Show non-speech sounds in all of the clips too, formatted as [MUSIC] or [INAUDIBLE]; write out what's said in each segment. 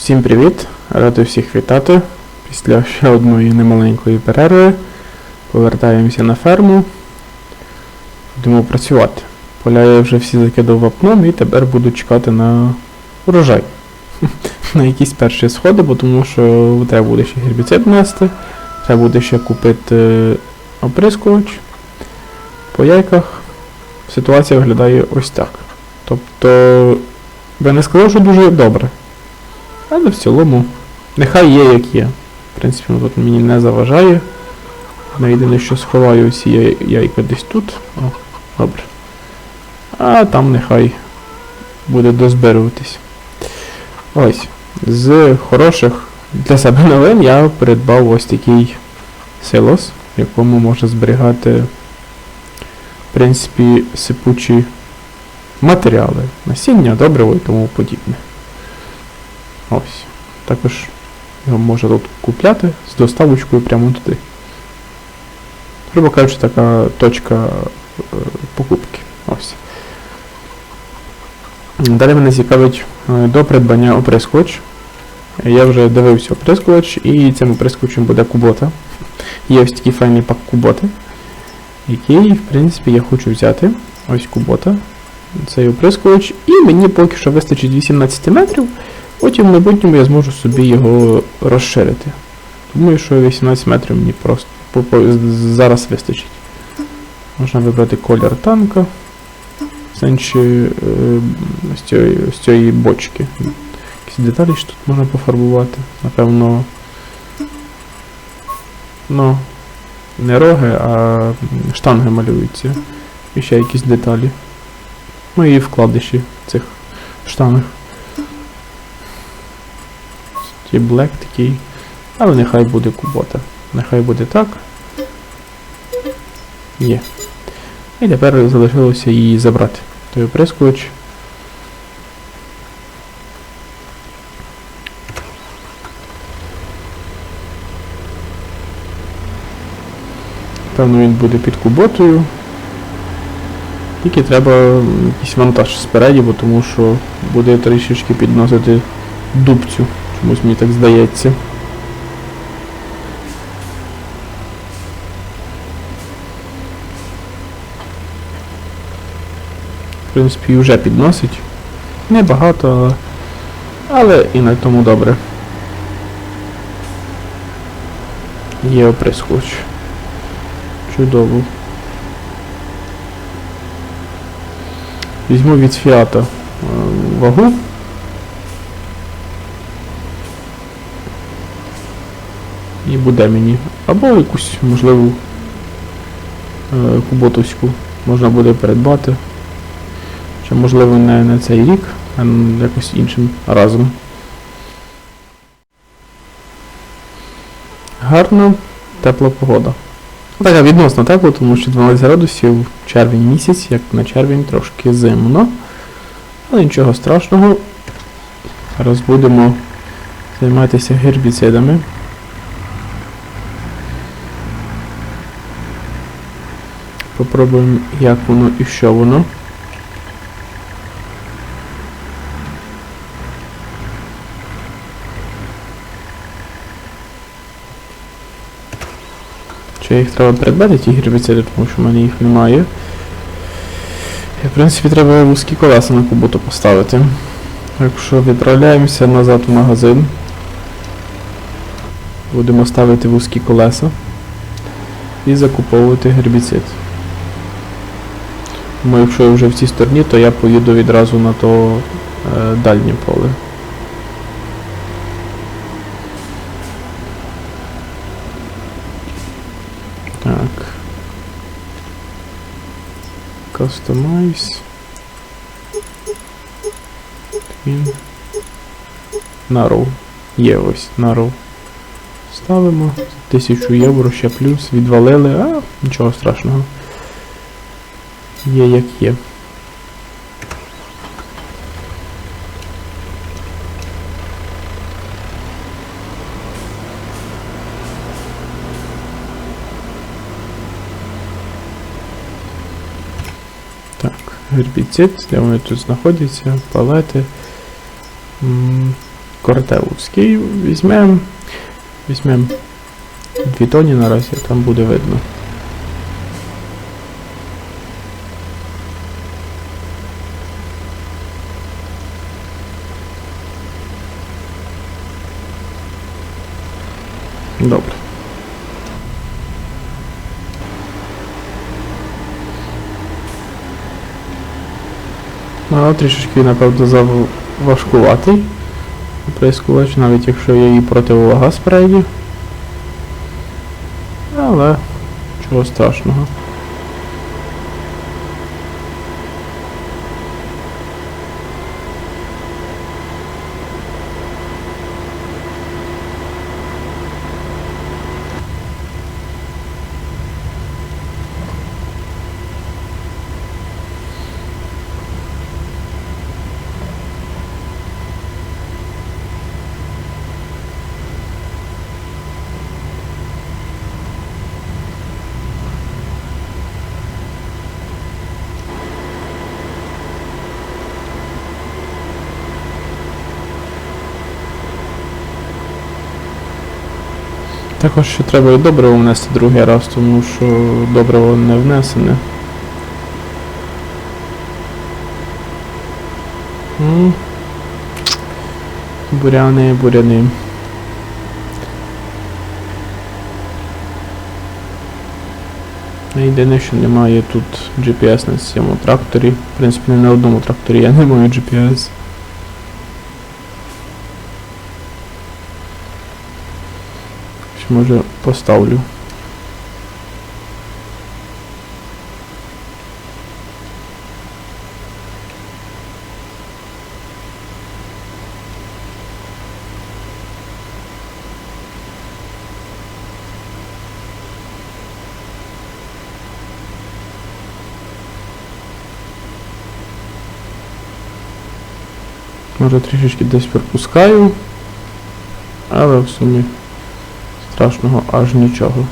Всім привіт! Радий всіх вітати. Після ще одної немаленької перерви повертаємося на ферму. Будемо працювати. Поля я вже всі закидав вапном і тепер буду чекати на урожай. [LAUGHS] на якісь перші сходи, бо тому що треба буде ще гербіцид нести, треба буде ще купити оприскувач. По яйках ситуація виглядає ось так. Тобто, я не сказав, що дуже добре. Але в цілому, нехай є як є. В принципі, тут мені не заважає. Я єдине, що сховаю всі яй- яйка десь тут. О, добре. А там нехай буде дозбируватись. Ось. З хороших для себе новин я придбав ось такий силос, в якому можна зберігати, в принципі, сипучі матеріали, насіння, добриво і тому подібне. Ось. Також його можна тут купляти з доставочкою прямо туди. Грубо кажучи, така точка е, покупки. Ось. Далі мене цікавить е, до придбання оприскувач. Я вже дивився оприскувач, і цим оприскувачем буде кубота. Є ось такий файний пак куботи, який, в принципі, я хочу взяти. Ось кубота. Цей оприскувач. І мені поки що вистачить 18 метрів. Потім в майбутньому я зможу собі його розширити. Думаю, що 18 метрів мені просто зараз вистачить. Можна вибрати колір танка. Е, з, цієї, з цієї бочки. Якісь деталі що тут можна пофарбувати. Напевно. Ну, не роги, а штанги малюються. І ще якісь деталі. Ну і вкладиші цих штанг. Ті Black такий. Але нехай буде кубота. Нехай буде так. Є. І тепер залишилося її забрати. Той оприскувач. Певно він буде під куботою. Тільки треба якийсь вантаж спереді, бо тому що буде трішечки підносити дубцю. Чомусь мені так здається. В принципі, вже підносить. Небагато, але, але і на тому добре. Є оприскувач. Чудово. Візьму від фіата е, вагу. Буде мені. Або якусь, можливу, е, куботовську можна буде придбати. Чи можливо не на цей рік, а якось іншим разом. Гарна, тепла погода. Така відносно тепла, тому що 12 градусів червень місяць, як на червень, трошки зимно. Але нічого страшного. Зараз будемо займатися гербіцидами. Попробуємо, як воно і що воно. Чи їх треба придбати, ті гербіциди, тому що в мене їх немає. І, в принципі, треба вузькі колеса на кубуту поставити. Якщо відправляємося назад в магазин, будемо ставити вузькі колеса і закуповувати гербіцид. Тому якщо я вже в цій стороні, то я поїду відразу на то е, дальнє поле. Так. Customize. Twin. Narrow. Є ось Narrow. Ставимо. 1000 євро ще плюс. Відвалили, а нічого страшного. Є як є. Так, гербіцид, де вони тут знаходяться, палети. М, Кортеловський візьмемо. Візьмемо дві тоні наразі, там буде видно. Добре. Ну, трішечки, напевно, заважкуватий. Прискувач, навіть якщо є і противовага спереді. Але чого страшного. Також ще треба і добриво внести другий раз, тому що добриво не внесене. Буряни, буряни. Єдине, що немає тут GPS на цьому тракторі. В принципі, не на одному тракторі я не маю GPS. Може поставлю. Може трішечки десь пропускаю, але в сумі страшного аж нічого.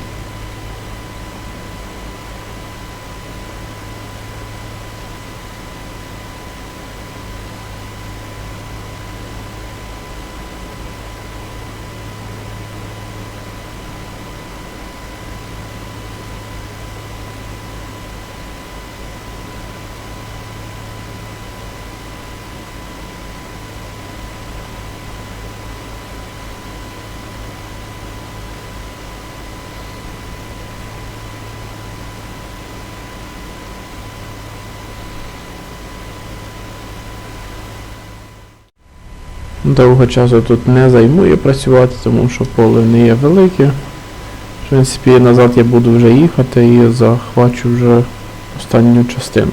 Довго часу тут не займує працювати, тому що поле не є велике. В принципі, назад я буду вже їхати і захвачу вже останню частину.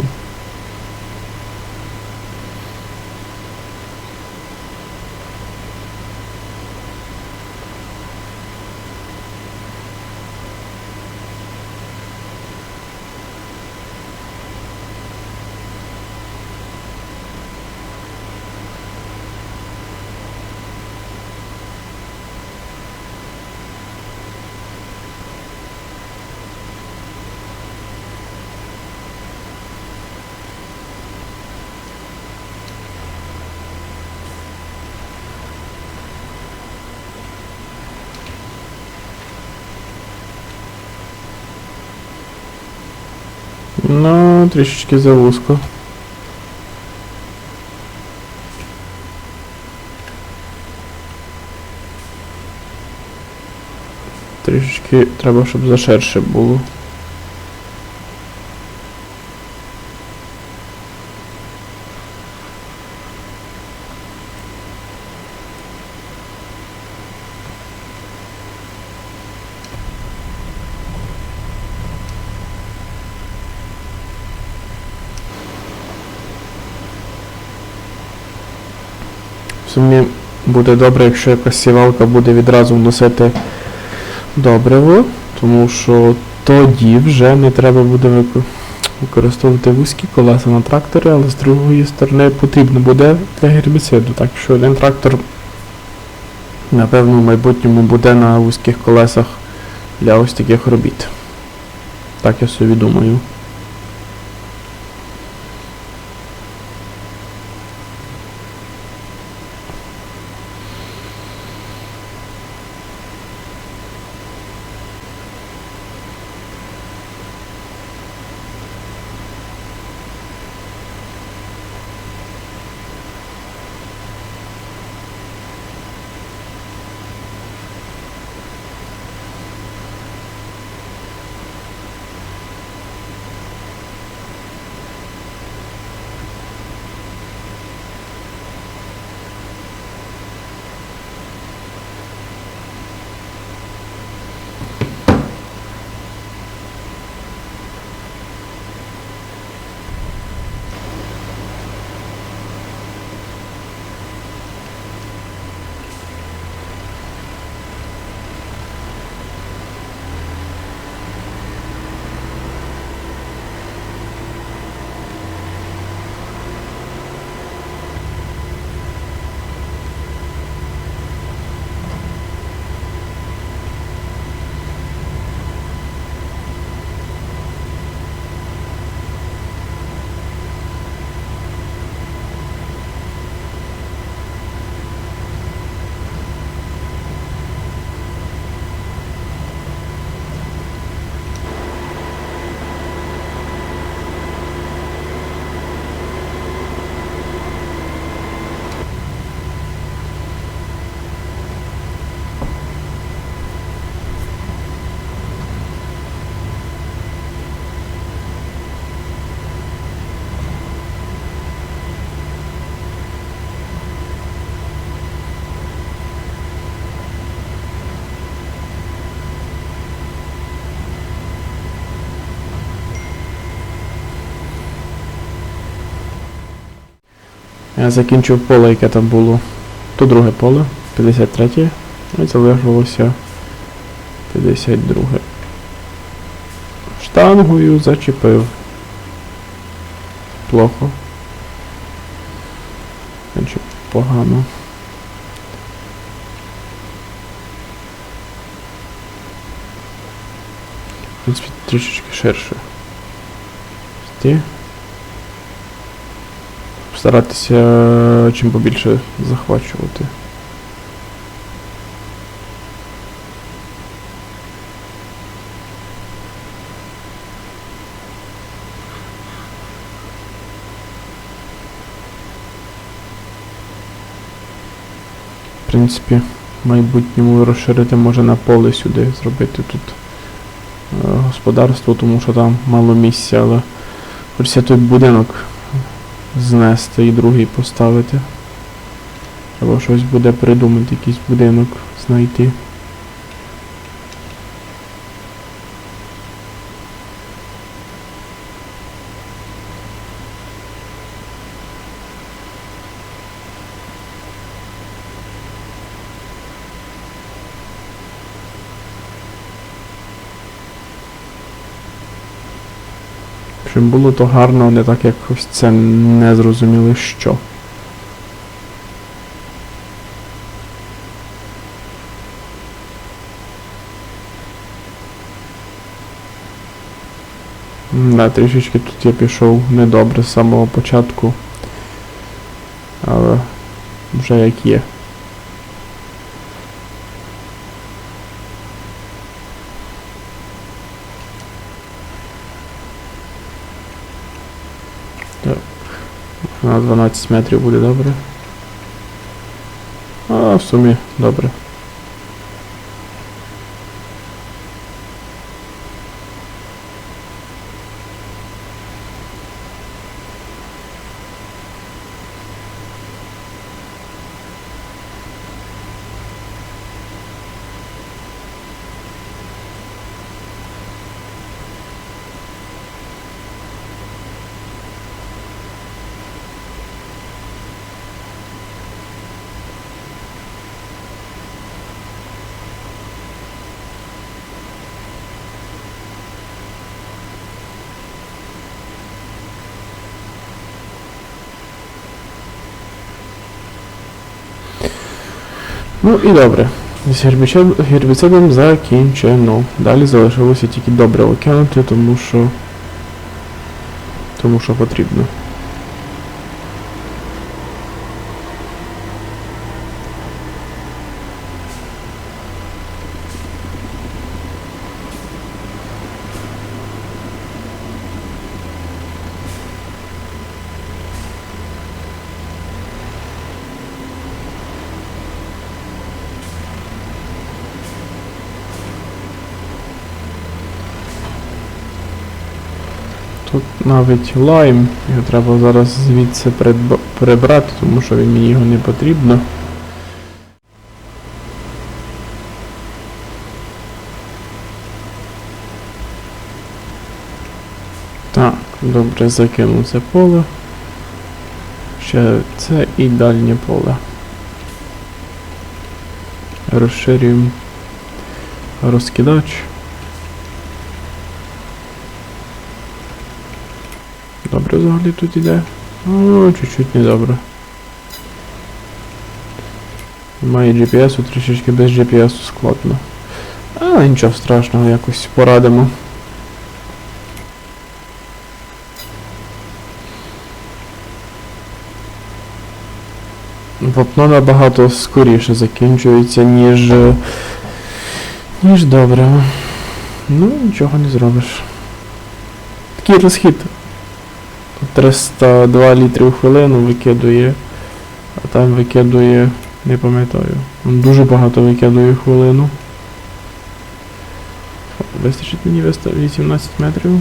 Ну, трішечки завузько. Трішечки треба, щоб заширше було. В сумі буде добре, якщо якась сівалка буде відразу вносити добриво, тому що тоді вже не треба буде використовувати вузькі колеса на тракторі, але з другої сторони потрібно буде для гербіциду. Так що один трактор, напевно, в майбутньому буде на вузьких колесах для ось таких робіт. Так я собі думаю. Закінчив поле, яке там було. То друге поле, 53. І залишилося 52. Штангою зачепив. Плохо. Значить, погано. В принципі, трішечки ширше. Ті. Старатися е, чим побільше захвачувати. В принципі, в майбутньому розширити може на поле сюди, зробити тут е, господарство, тому що там мало місця, але хочеться той будинок знести і другий поставити. Треба щось буде придумати, якийсь будинок знайти. Щоб було то гарно, не так якось це не зрозуміли що. Да, трішечки тут я пішов недобре з самого початку. Але вже як є. На 12 метрів буде добре. А, в сумі добре. Ну і добре. З гербіцидом, закінчено. Далі залишилося тільки добре окинути, тому що. Тому що потрібно. Тут навіть лайм, його треба зараз звідси прибрати, тому що мені його не потрібно. Так, добре, закинув це поле. Ще це і дальнє поле. Розширюємо розкидач. Добре взагалі тут іде. О, чуть-чуть недобре. Немає GPS, трішечки без GPS складно. Але нічого страшного, якось порадимо. Вапно набагато скоріше закінчується, ніж. ніж добре. Ну, нічого не зробиш. Такий розхід. 302 літри в хвилину викидує, а там викидує, не пам'ятаю. Дуже багато викидує в хвилину. Вистачить мені 18 метрів.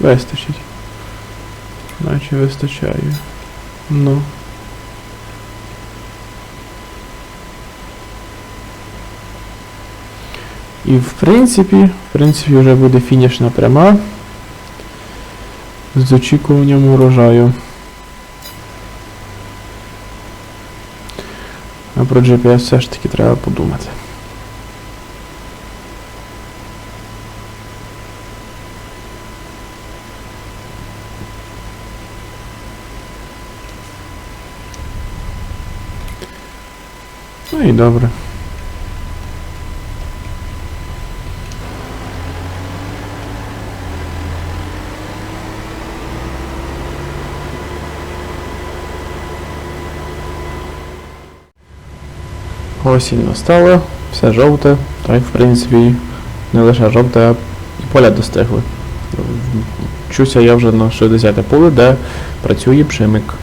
Вистачить. Наче вистачає. Ну. І в принципі, в принципі, вже буде фінішна пряма. з очікуванням урожаю. А про GPS все ж таки треба подумати. Ну і добре. Осінь настала, все жовте, та й в принципі не лише жовте, а і поля достигли. Чуся я вже на 60 те поле, де працює пшимик.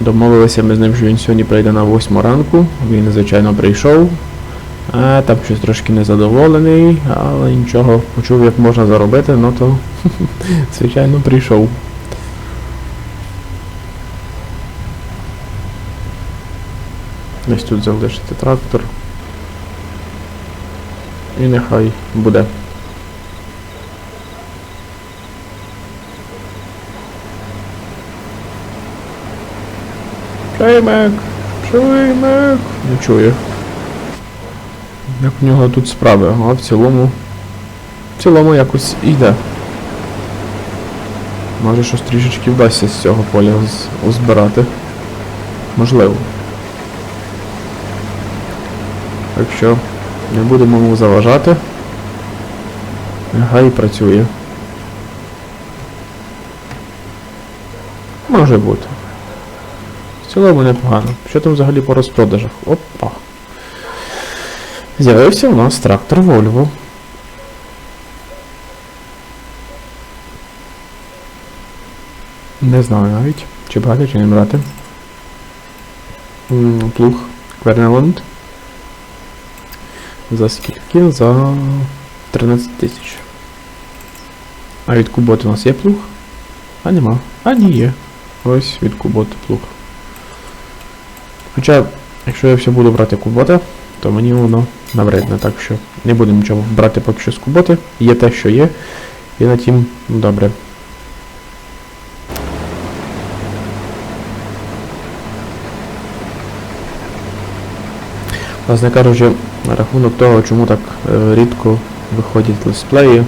Домовилися ми з ним, що він сьогодні прийде на 8 ранку. Він, звичайно, прийшов. А, там щось трошки незадоволений, але нічого, почув, як можна заробити, ну то, [LAUGHS] звичайно, прийшов. Десь тут залишити трактор. І нехай буде. Шеймек! Шеймек! Не чую. Як в нього тут справи, а в цілому. В цілому якось йде. Може щось трішечки вдасться з цього поля з- озбирати. Можливо. Так що не будемо йому заважати. Нехай працює. Може бути. В цілому непогано. Що там взагалі по розпродажах? Опа. З'явився у нас трактор Volvo. Не знаю навіть, чи брати, чи не брати. Плуг Квернеланд. За скільки? За 13 тисяч. А від Куботи у нас є плуг? А нема. А ні є. Ось від Куботи плуг. Хоча, якщо я все буду брати Кубота, то мені воно набридне, так що не будемо нічого брати поки що з Куботи. Є те, що є. І на тім добре. Власне кажучи, на рахунок того, чому так е, рідко виходять летсплеї.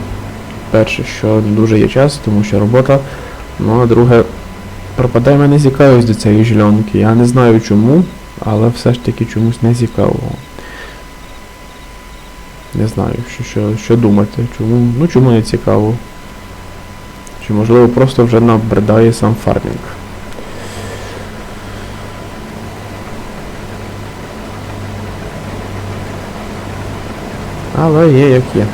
Перше, що не дуже є час, тому що робота. Ну а друге, пропадає мене зікаюсь до цієї жільонки. Я не знаю чому, але все ж таки чомусь не цікаво. Не знаю, що, що, що думати. Чому, ну чому не цікаво. Чи можливо просто вже набридає сам фармінг. Але є як є.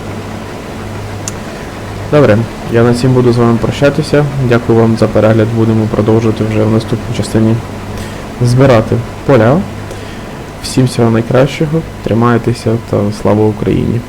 Добре, я на цім буду з вами прощатися. Дякую вам за перегляд. Будемо продовжувати вже в наступній частині збирати поля. Всім всього найкращого, тримайтеся та слава Україні!